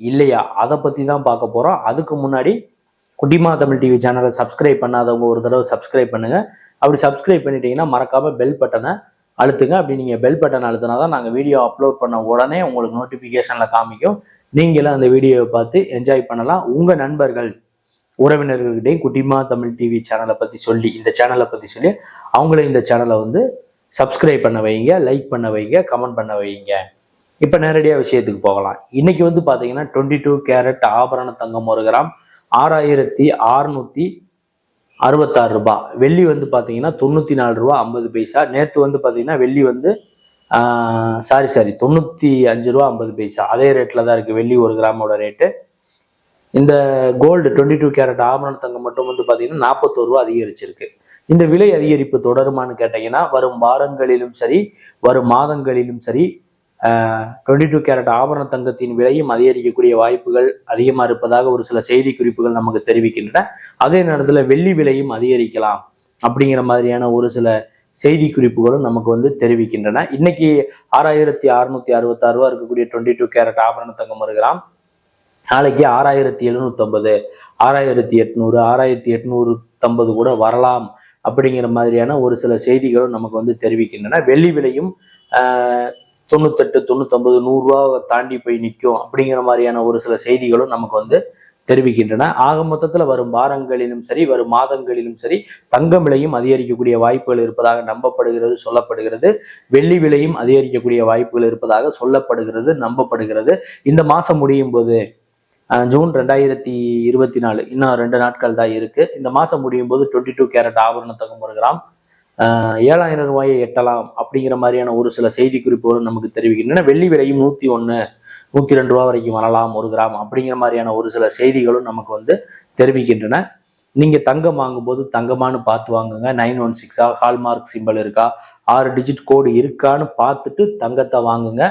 இல்லையா? அதை பற்றி தான் பார்க்க போகிறோம் அதுக்கு முன்னாடி குட்டிமா தமிழ் டிவி சேனலை சப்ஸ்கிரைப் பண்ணாதவங்க ஒரு தடவை சப்ஸ்கிரைப் பண்ணுங்க. அப்படி சப்ஸ்கிரைப் பண்ணிட்டீங்கன்னா மறக்காம பெல் பட்டனை அழுத்துங்க. அப்படி நீங்கள் பெல் பட்டன் அழுத்தினா தான் நாங்கள் வீடியோ அப்லோட் பண்ண உடனே உங்களுக்கு நோட்டிஃபிகேஷனில் காமிக்கும். நீங்களும் அந்த வீடியோவை பார்த்து என்ஜாய் பண்ணலாம். உங்கள் நண்பர்கள் உறவினர்கள்கிட்டையும் குட்டிமா தமிழ் டிவி சேனலை பற்றி சொல்லி இந்த சேனலை பற்றி சொல்லி அவங்களும் இந்த சேனலை வந்து சப்ஸ்கிரைப் பண்ண வைங்க லைக் பண்ண வைங்க கமெண்ட் பண்ண வைங்க. இப்போ நேரடியாக விஷயத்துக்கு போகலாம். இன்னைக்கு வந்து பார்த்தீங்கன்னா டுவெண்ட்டி டூ கேரட் ஆபரண தங்கம் ஒரு கிராம் ஆறாயிரத்தி அறுநூத்தி அறுபத்தாறு ரூபாய். வெள்ளி வந்து பார்த்தீங்கன்னா தொண்ணூற்றி நாலு ரூபா ஐம்பது பைசா. நேற்று வந்து பார்த்தீங்கன்னா வெள்ளி வந்து சாரி சாரி தொண்ணூற்றி அஞ்சு ரூபா ஐம்பது பைசா. அதே ரேட்டில் தான் இருக்குது வெள்ளி ஒரு கிராமோட ரேட்டு இந்த கோல்டு டுவெண்ட்டி டூ கேரட் ஆபரண தங்கம் மட்டும் வந்து பார்த்தீங்கன்னா நாற்பத்தோரு ரூபா அதிகரிச்சிருக்கு. இந்த விலை அதிகரிப்பு தொடருமான்னு கேட்டீங்கன்னா வரும் வாரங்களிலும் சரி வரும் மாதங்களிலும் சரி டுவெண்ட்டி டூ கேரட் ஆபரண தங்கத்தின் விலையும் அதிகரிக்கக்கூடிய வாய்ப்புகள் அதிகமாக இருப்பதாக ஒரு சில செய்தி குறிப்புகள் நமக்கு தெரிவிக்கின்றன. அதே நேரத்தில் வெள்ளி விலையும் அதிகரிக்கலாம் அப்படிங்கிற மாதிரியான ஒரு சில செய்தி குறிப்புகளும் நமக்கு வந்து தெரிவிக்கின்றன. இன்னைக்கு ஆறாயிரத்தி அறுநூத்தி அறுபத்தாறு ரூபா இருக்கக்கூடிய டுவெண்ட்டி டூ கேரட் ஆபரண தங்கம் ஒரு நாளைக்கு ஆறாயிரத்தி எழுநூத்தம்பது ஆறாயிரத்தி எட்நூறு ஆறாயிரத்தி எட்நூறு கூட வரலாம் அப்படிங்கிற மாதிரியான ஒரு சில செய்திகளும் நமக்கு வந்து தெரிவிக்கின்றன. வெள்ளி விலையும் தொண்ணூத்தெட்டு தொண்ணூத்தொன்பது நூறுரூவா தாண்டி போய் நிற்கும் அப்படிங்கிற மாதிரியான ஒரு சில செய்திகளும் நமக்கு வந்து தெரிவிக்கின்றன. ஆக மொத்தத்தில் வரும் வாரங்களிலும் சரி வரும் மாதங்களிலும் சரி தங்கம் விலையும் அதிகரிக்கக்கூடிய வாய்ப்புகள் இருப்பதாக நம்பப்படுகிறது சொல்லப்படுகிறது. வெள்ளி விலையும் அதிகரிக்கக்கூடிய வாய்ப்புகள் இருப்பதாக சொல்லப்படுகிறது நம்பப்படுகிறது. இந்த மாதம் முடியும் போது ஜூன் ரெண்டாயிரத்தி இருபத்தி நாலு இன்னும் ரெண்டு நாட்கள் தான் இருக்கு. இந்த மாதம் முடியும் போது டுவெண்ட்டி டூ கேரட் ஆபரண தங்கம் ஒரு கிராம் ஏழாயிரம் ரூபாயை எட்டலாம் அப்படிங்கிற மாதிரியான ஒரு சில செய்தி குறிப்புகளும் நமக்கு தெரிவிக்கின்றன. வெள்ளி விலையும் நூற்றி ஒன்று நூற்றி ரெண்டு ரூபா வரைக்கும் வரலாம் ஒரு கிராம் அப்படிங்கிற மாதிரியான ஒரு சில செய்திகளும் நமக்கு வந்து தெரிவிக்கின்றன. நீங்கள் தங்கம் வாங்கும்போது தங்கமானு பார்த்து வாங்குங்க. நைன் ஒன் சிக்ஸா ஹால்மார்க் சிம்பிள் இருக்கா? ஆறு டிஜிட் கோடு இருக்கான்னு பார்த்துட்டு தங்கத்தை வாங்குங்க.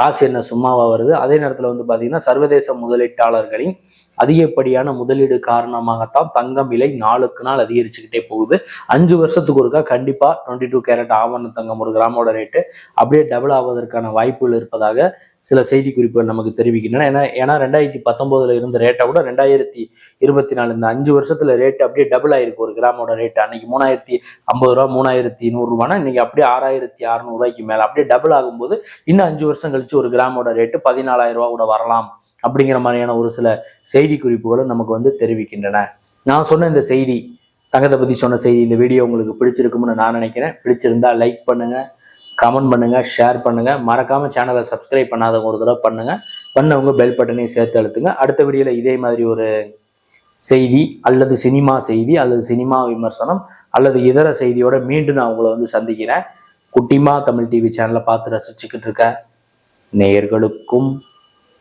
காசு என்ன சும்மாவா வருது? அதே நேரத்தில் வந்து பார்த்தீங்கன்னா சர்வதேச முதலீட்டாளர்களின் அதிகப்படியான முதலீடு காரணமாகத்தான் தங்கம் விலை நாளுக்கு நாள் அதிகரிச்சுக்கிட்டே போகுது. அஞ்சு வருஷத்துக்கு ஒருக்கா கண்டிப்பா டுவெண்ட்டி டூ கேரட் ஆவண தங்கம் ஒரு கிராமோட ரேட்டு அப்படியே டபுள் ஆவதற்கான வாய்ப்புகள் இருப்பதாக சில செய்தி குறிப்புகள் நமக்கு தெரிவிக்கின்றன. ஏன்னா ஏன்னா ரெண்டாயிரத்தி பத்தொன்பதுல இருந்த ரேட்டை விட ரெண்டாயிரத்தி இருபத்தி நாலு இந்த அஞ்சு வருஷத்துல ரேட் அப்படியே டபுள் ஆயிருக்கு ஒரு கிராமோட ரேட் அன்னைக்கு மூணாயிரத்தி ஐம்பது ரூபா மூணாயிரத்தி நூறுரூவானா இன்னைக்கு அப்படியே ஆறாயிரத்தி அறுநூறுவாய்க்கு மேல. அப்படியே டபுள் ஆகும்போது இன்னும் அஞ்சு வருஷம் கழிச்சு ஒரு கிராமோட ரேட்டு பதினாலாயிரம் ரூபா கூட வரலாம். அப்படிங்கிற மாதிரியான ஒரு சில செய்தி குறிப்புகளும் நமக்கு வந்து தெரிவிக்கின்றன. நான் சொன்ன இந்த செய்தி தங்கத்தை பற்றி சொன்ன செய்தி இந்த வீடியோ உங்களுக்கு பிடிச்சிருக்கும்னு நான் நினைக்கிறேன். பிடிச்சிருந்தா லைக் பண்ணுங்கள் கமெண்ட் பண்ணுங்கள் ஷேர் பண்ணுங்கள் மறக்காமல் சேனலை சப்ஸ்கிரைப் பண்ணாதவங்க ஒரு தடவை பண்ணுங்கள் பண்ணவங்க பெல் பட்டனையும் சேர்த்து அழுத்துங்க. அடுத்த வீடியோவில் இதே மாதிரி ஒரு செய்தி அல்லது சினிமா செய்தி அல்லது சினிமா விமர்சனம் அல்லது இதர செய்தியோட மீண்டும் நான் உங்களை வந்து சந்திக்கிறேன். குட்டிமா தமிழ் டிவி சேனலை பார்த்து ரசிச்சுக்கிட்டு இருக்க. நேயர்களுக்கும்